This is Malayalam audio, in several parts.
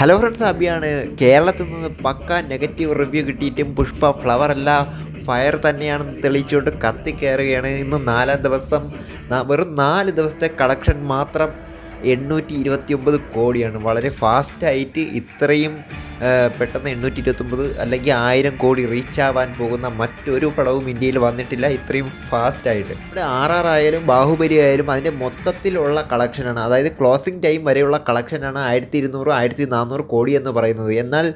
ഹലോ ഫ്രണ്ട്സ് അബിയാണ് കേരളത്തിൽ നിന്ന് പക്ക നെഗറ്റീവ് റിവ്യൂ കിട്ടിയിട്ടും പുഷ്പ ഫ്ലവർ അല്ല ഫയർ തന്നെയാണെന്ന് തെളിയിച്ചുകൊണ്ട് കത്തിക്കയറുകയാണ് ഇന്ന് നാലാം ദിവസം വെറും നാല് ദിവസത്തെ കളക്ഷൻ മാത്രം എണ്ണൂറ്റി ഇരുപത്തി ഒമ്പത് കോടിയാണ്. വളരെ ഫാസ്റ്റായിട്ട് ഇത്രയും പെട്ടെന്ന് എണ്ണൂറ്റി ഇരുപത്തൊമ്പത് അല്ലെങ്കിൽ ആയിരം കോടി റീച്ച് ആവാൻ പോകുന്ന മറ്റൊരു പടവും ഇന്ത്യയിൽ വന്നിട്ടില്ല. ഇത്രയും ഫാസ്റ്റായിട്ട് ഇവിടെ ആർ ആർ ആയാലും ബാഹുബലി ആയാലും അതിന്റെ മൊത്തത്തിലുള്ള കളക്ഷനാണ് അതായത് ക്ലോസിംഗ് ടൈം വരെയുള്ള കളക്ഷനാണ് ആയിരത്തി ഇരുന്നൂറ് ആയിരത്തി നാനൂറ് കോടി എന്ന് പറയുന്നത്. എന്നാൽ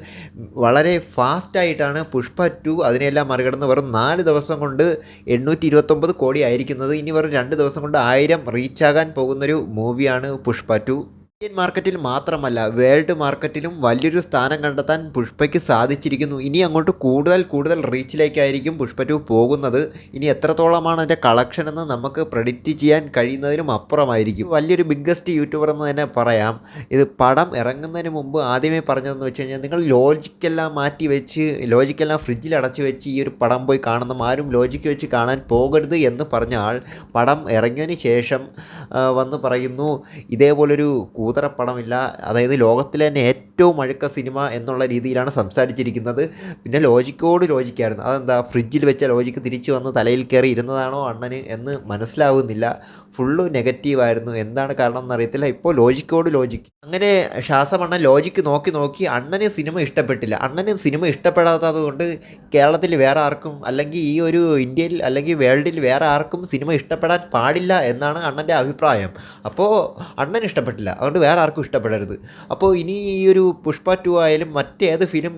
വളരെ ഫാസ്റ്റായിട്ടാണ് പുഷ്പ ടു അതിനെല്ലാം മറികടന്ന് വെറും നാല് ദിവസം കൊണ്ട് എണ്ണൂറ്റി ഇരുപത്തൊമ്പത് കോടി ആയിരിക്കുന്നത്. ഇനി വെറും രണ്ട് ദിവസം കൊണ്ട് ആയിരം റീച്ചാകാൻ പോകുന്നൊരു മൂവിയാണ് പുഷ്പ ടു. ഇന്ത്യൻ മാർക്കറ്റിൽ മാത്രമല്ല വേൾഡ് മാർക്കറ്റിലും വലിയൊരു സ്ഥാനം കണ്ടെത്താൻ പുഷ്പയ്ക്ക് സാധിച്ചിരിക്കുന്നു. ഇനി അങ്ങോട്ട് കൂടുതൽ കൂടുതൽ റീച്ചിലേക്കായിരിക്കും പുഷ്പ ടു പോകുന്നത്. ഇനി എത്രത്തോളമാണ് അതിന്റെ കളക്ഷൻ എന്ന് നമുക്ക് പ്രഡിക്റ്റ് ചെയ്യാൻ കഴിയുന്നതിനും അപ്പുറമായിരിക്കും. വലിയൊരു ബിഗ്ഗസ്റ്റ് യൂട്യൂബർ എന്ന് തന്നെ പറയാം. ഇത് പടം ഇറങ്ങുന്നതിന് മുമ്പ് ആദ്യമേ പറഞ്ഞതെന്ന് വെച്ച് കഴിഞ്ഞാൽ നിങ്ങൾ ലോജിക്കെല്ലാം മാറ്റി വെച്ച് ലോജിക്കെല്ലാം ഫ്രിഡ്ജിൽ അടച്ചു വെച്ച് ഈ ഒരു പടം പോയി കാണുന്ന ആരും ലോജിക്ക് വെച്ച് കാണാൻ പോകരുത് എന്ന് പറഞ്ഞ ആൾ പടം ഇറങ്ങിയതിന് ശേഷം വന്ന് പറയുന്നു ഇതേപോലൊരു കൂതറപ്പടമില്ല അതായത് ലോകത്തിലെ തന്നെ ഏറ്റവും അഴുക്ക സിനിമ എന്നുള്ള രീതിയിലാണ് സംസാരിച്ചിരിക്കുന്നത്. പിന്നെ ലോജിക്കോട് ലോജിക്കായിരുന്നു. അതെന്താ? ഫ്രിഡ്ജിൽ വെച്ച ലോജിക്ക് തിരിച്ചു വന്ന് തലയിൽ കയറി ഇരുന്നതാണോ അണ്ണന് എന്ന് മനസ്സിലാവുന്നില്ല. ഫുള്ള് നെഗറ്റീവായിരുന്നു. എന്താണ് കാരണം എന്നറിയത്തില്ല ഇപ്പോൾ ലോജിക്കോട് ലോജിക്ക്. അങ്ങനെ ശ്വാസമണ്ണൻ ലോജിക്ക് നോക്കി നോക്കി അണ്ണന് സിനിമ ഇഷ്ടപ്പെട്ടില്ല. അണ്ണന് സിനിമ ഇഷ്ടപ്പെടാത്തത് കൊണ്ട് കേരളത്തിൽ വേറെ ആർക്കും അല്ലെങ്കിൽ ഈ ഒരു ഇന്ത്യയിൽ അല്ലെങ്കിൽ വേൾഡിൽ വേറെ ആർക്കും സിനിമ ഇഷ്ടപ്പെടാൻ പാടില്ല എന്നാണ് അണ്ണന്റെ അഭിപ്രായം. അപ്പോൾ അണ്ണൻ ഇഷ്ടപ്പെട്ടില്ല. അതുകൊണ്ട് വേറെ ആർക്കും ഇഷ്ടപ്പെടരുത്. അപ്പോൾ ഇനി ഈ ഒരു പുഷ്പ ടു ആയാലും മറ്റേത് ഫിലിം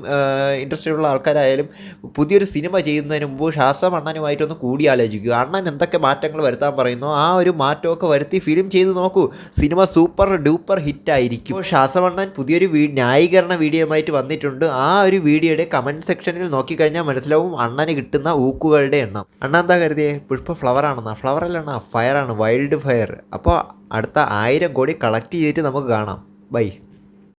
ഇൻഡസ്ട്രിയിലുള്ള ആൾക്കാരായാലും പുതിയൊരു സിനിമ ചെയ്യുന്നതിന് മുമ്പ് ശ്വാസം അണ്ണനുമായിട്ടൊന്ന് കൂടിയാലോചിക്കുക. അണ്ണൻ എന്തൊക്കെ മാറ്റങ്ങൾ വരുത്താൻ പറയുന്നു ആ ഒരു മാറ്റമൊക്കെ വരുത്തി ഫിലിം ചെയ്ത് നോക്കൂ. സിനിമ സൂപ്പർ ഡൂപ്പർ ഹിറ്റ് ആയിരിക്കും. ഇപ്പോൾ ശ്വാസമണ്ണൻ പുതിയൊരു ന്യായീകരണ വീഡിയോയുമായിട്ട് വന്നിട്ടുണ്ട്. ആ ഒരു വീഡിയോയുടെ കമന്റ് സെക്ഷനിൽ നോക്കിക്കഴിഞ്ഞാൽ മനസ്സിലാവും അണ്ണന് കിട്ടുന്ന ഊക്കുകളുടെ എണ്ണം. അണ്ണ എന്താ കരുതിയേ? പുഷ്പ ഫ്ലവർ ആണെന്നാ. ഫ്ലവർ അല്ല അണ്ണാ ഫയറാണ് വൈൽഡ് ഫയർ അപ്പോൾ അടുത്ത ആയിരം കോടി കളക്ട് ചെയ്തിട്ട് നമുക്ക് കാണാം. ബൈ